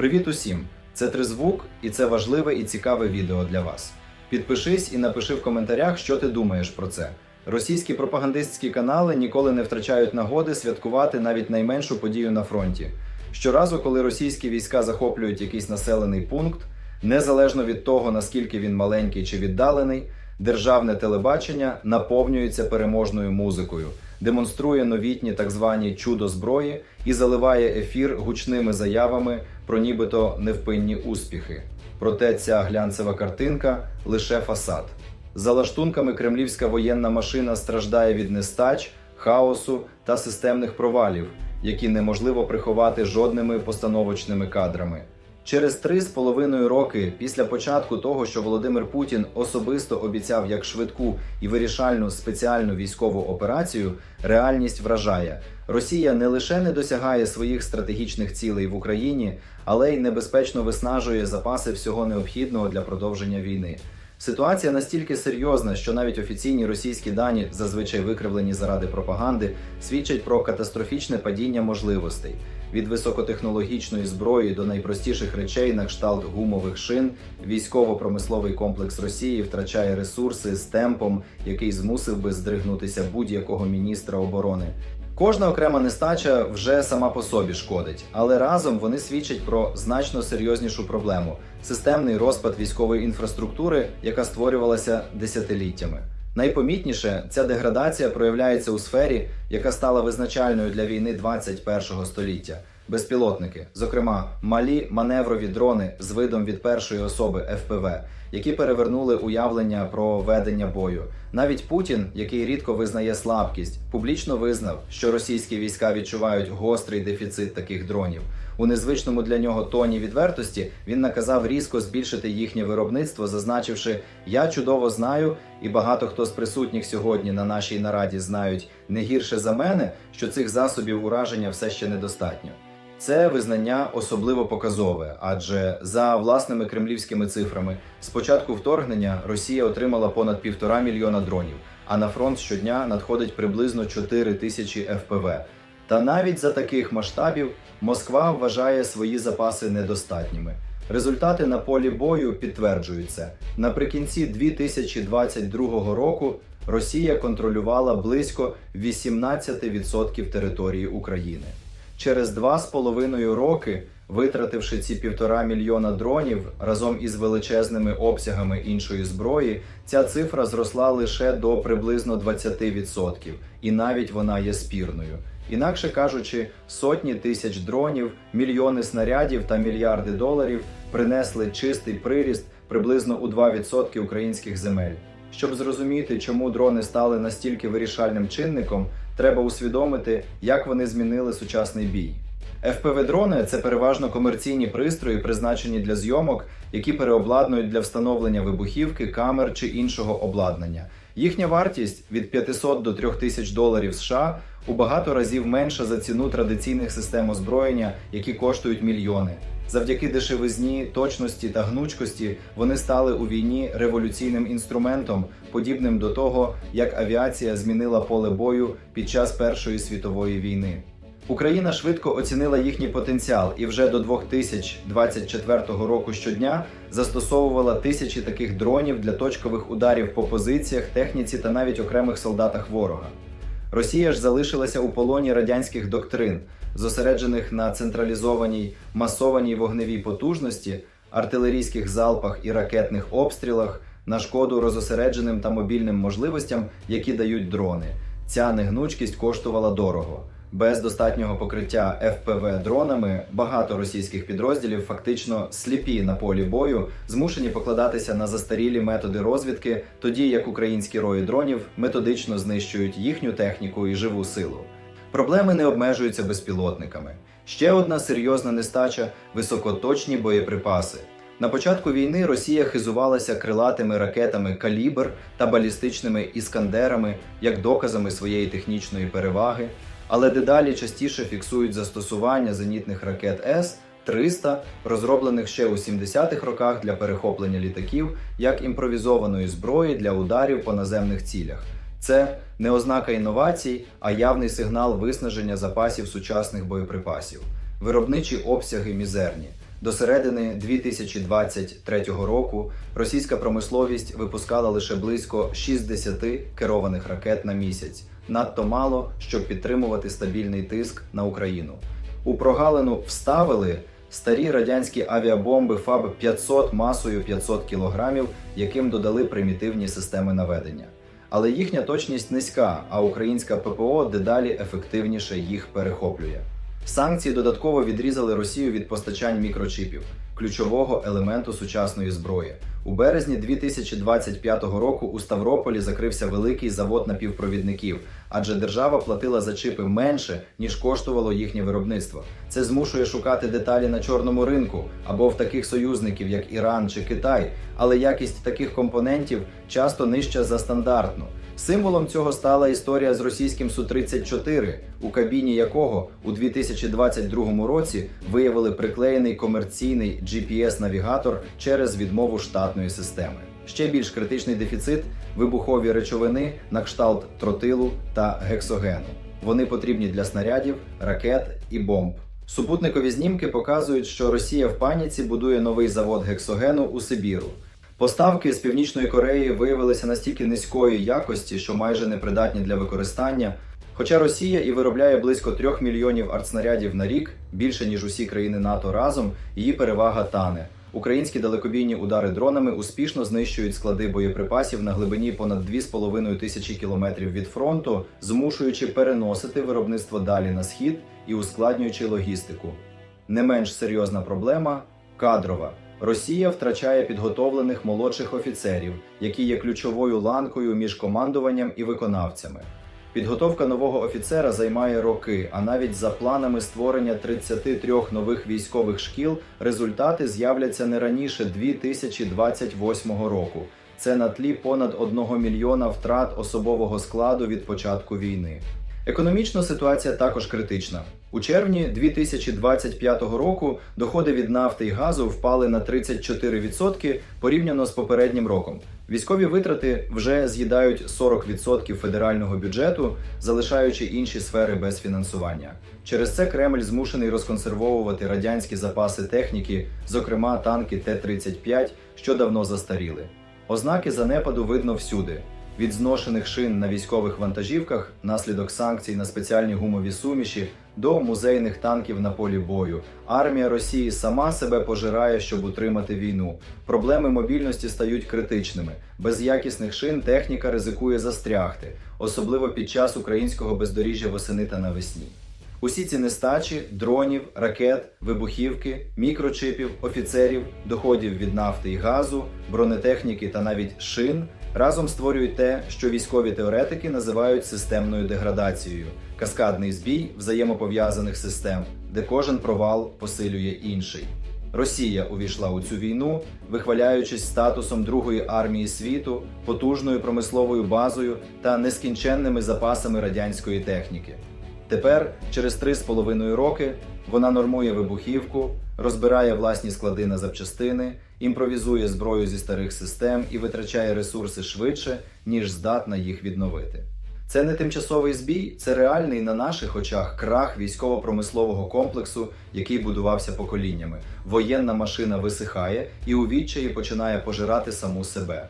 Привіт усім! Це Тризвук, і це важливе і цікаве відео для вас. Підпишись і напиши в коментарях, що ти думаєш про це. Російські пропагандистські канали ніколи не втрачають нагоди святкувати навіть найменшу подію на фронті. Щоразу, коли російські війська захоплюють якийсь населений пункт, незалежно від того, наскільки він маленький чи віддалений, державне телебачення наповнюється переможною музикою, демонструє новітні так звані чудо зброї і заливає ефір гучними заявами про нібито невпинні успіхи. Проте ця глянцева картинка лише фасад. За лаштунками кремлівська воєнна машина страждає від нестач, хаосу та системних провалів, які неможливо приховати жодними постановочними кадрами. Через три з половиною роки після початку того, що Володимир Путін особисто обіцяв як швидку і вирішальну спеціальну військову операцію, реальність вражає. Росія не лише не досягає своїх стратегічних цілей в Україні, але й небезпечно виснажує запаси всього необхідного для продовження війни. Ситуація настільки серйозна, що навіть офіційні російські дані, зазвичай викривлені заради пропаганди, свідчать про катастрофічне падіння можливостей від високотехнологічної зброї до найпростіших речей на кшталт гумових шин. Військово-промисловий комплекс Росії втрачає ресурси з темпом, який змусив би здригнутися будь-якого міністра оборони. Кожна окрема нестача вже сама по собі шкодить, але разом вони свідчать про значно серйознішу проблему системний розпад військової інфраструктури, яка створювалася десятиліттями. Найпомітніше ця деградація проявляється у сфері, яка стала визначальною для війни 21-го століття. Безпілотники, зокрема, малі маневрові дрони з видом від першої особи ФПВ, які перевернули уявлення про ведення бою. Навіть Путін, який рідко визнає слабкість, публічно визнав, що російські війська відчувають гострий дефіцит таких дронів. У незвичному для нього тоні відвертості він наказав різко збільшити їхнє виробництво, зазначивши: Я чудово знаю, і багато хто з присутніх сьогодні на нашій нараді знають не гірше за мене, що цих засобів ураження все ще недостатньо. Це визнання особливо показове, адже за власними кремлівськими цифрами з початку вторгнення Росія отримала понад півтора мільйона дронів, а на фронт щодня надходить приблизно 4 тисячі ФПВ. Та навіть за таких масштабів Москва вважає свої запаси недостатніми. Результати на полі бою підтверджуються. Наприкінці 2022 року Росія контролювала близько 18% території України. Через два з половиною роки, витративши ці півтора мільйона дронів разом із величезними обсягами іншої зброї, ця цифра зросла лише до приблизно 20%, і навіть вона є спірною. Інакше кажучи, сотні тисяч дронів, мільйони снарядів та мільярди доларів принесли чистий приріст приблизно у 2% українських земель. Щоб зрозуміти, чому дрони стали настільки вирішальним чинником, треба усвідомити, як вони змінили сучасний бій. FPV-дрони – це переважно комерційні пристрої, призначені для зйомок, які переобладнують для встановлення вибухівки, камер чи іншого обладнання. Їхня вартість від 500 до 3000 доларів США у багато разів менша за ціну традиційних систем озброєння, які коштують мільйони. Завдяки дешевизні, точності та гнучкості вони стали у війні революційним інструментом, подібним до того, як авіація змінила поле бою під час Першої світової війни. Україна швидко оцінила їхній потенціал і вже до 2024 року щодня застосовувала тисячі таких дронів для точкових ударів по позиціях, техніці та навіть окремих солдатах ворога. Росія ж залишилася у полоні радянських доктрин, зосереджених на централізованій масованій вогневій потужності, артилерійських залпах і ракетних обстрілах на шкоду розосередженим та мобільним можливостям, які дають дрони. Ця негнучкість коштувала дорого. Без достатнього покриття ФПВ дронами багато російських підрозділів фактично сліпі на полі бою, змушені покладатися на застарілі методи розвідки, тоді як українські рої дронів методично знищують їхню техніку і живу силу. Проблеми не обмежуються безпілотниками. Ще одна серйозна нестача високоточні боєприпаси. На початку війни Росія хизувалася крилатими ракетами Калібр та балістичними іскандерами як доказами своєї технічної переваги але дедалі частіше фіксують застосування зенітних ракет С-300, розроблених ще у 70-х роках для перехоплення літаків як імпровізованої зброї для ударів по наземних цілях. Це не ознака інновацій, а явний сигнал виснаження запасів сучасних боєприпасів. Виробничі обсяги мізерні. До середини 2023 року російська промисловість випускала лише близько 60 керованих ракет на місяць, надто мало, щоб підтримувати стабільний тиск на Україну. У прогалину вставили старі радянські авіабомби ФАБ 500 масою 500 кг, яким додали примітивні системи наведення. Але їхня точність низька, а українська ППО дедалі ефективніше їх перехоплює. Санкції додатково відрізали Росію від постачань мікрочипів, ключового елементу сучасної зброї. У березні 2025 року у Ставрополі закрився великий завод напівпровідників, адже держава платила за чипи менше, ніж коштувало їхнє виробництво. Це змушує шукати деталі на чорному ринку або в таких союзників, як Іран чи Китай, але якість таких компонентів часто нижча за стандартну. Символом цього стала історія з російським Су-34, у кабіні якого у 2022 році виявили приклеєний комерційний GPS-навігатор через відмову штатної системи. Ще більш критичний дефіцит вибухові речовини на кшталт тротилу та гексогену. Вони потрібні для снарядів, ракет і бомб. Супутникові знімки показують, що Росія в паніці будує новий завод гексогену у Сибіру. Поставки з Північної Кореї виявилися настільки низької якості, що майже непридатні для використання. Хоча Росія і виробляє близько 3 мільйонів артснарядів на рік, більше ніж усі країни НАТО разом, її перевага тане. Українські далекобійні удари дронами успішно знищують склади боєприпасів на глибині понад 2,5 тисячі кілометрів від фронту, змушуючи переносити виробництво далі на схід і ускладнюючи логістику. Не менш серйозна проблема кадрова. Росія втрачає підготовлених молодших офіцерів, які є ключовою ланкою між командуванням і виконавцями. Підготовка нового офіцера займає роки, а навіть за планами створення 33 нових військових шкіл результати з'являться не раніше 2028 року. Це на тлі понад 1 мільйона втрат особового складу від початку війни. Економічно ситуація також критична. У червні 2025 року доходи від нафти і газу впали на 34% порівняно з попереднім роком. Військові витрати вже з'їдають 40% федерального бюджету, залишаючи інші сфери без фінансування. Через це Кремль змушений розконсервовувати радянські запаси техніки, зокрема танки Т-35, що давно застаріли. Ознаки занепаду видно всюди. Від зношених шин на військових вантажівках, наслідок санкцій на спеціальні гумові суміші, до музейних танків на полі бою. Армія Росії сама себе пожирає, щоб утримати війну. Проблеми мобільності стають критичними. Без якісних шин техніка ризикує застрягти, особливо під час українського бездоріжжя восени та навесні. Усі ці нестачі дронів, ракет, вибухівки, мікрочипів, офіцерів, доходів від нафти і газу, бронетехніки та навіть шин разом створюють те, що військові теоретики називають системною деградацією, каскадний збій взаємопов'язаних систем, де кожен провал посилює інший. Росія увійшла у цю війну, вихваляючись статусом другої армії світу, потужною промисловою базою та нескінченними запасами радянської техніки. Тепер, через три з половиною роки, вона нормує вибухівку, розбирає власні склади на запчастини, імпровізує зброю зі старих систем і витрачає ресурси швидше, ніж здатна їх відновити. Це не тимчасовий збій, це реальний на наших очах крах військово-промислового комплексу, який будувався поколіннями. Воєнна машина висихає і у відчаї починає пожирати саму себе.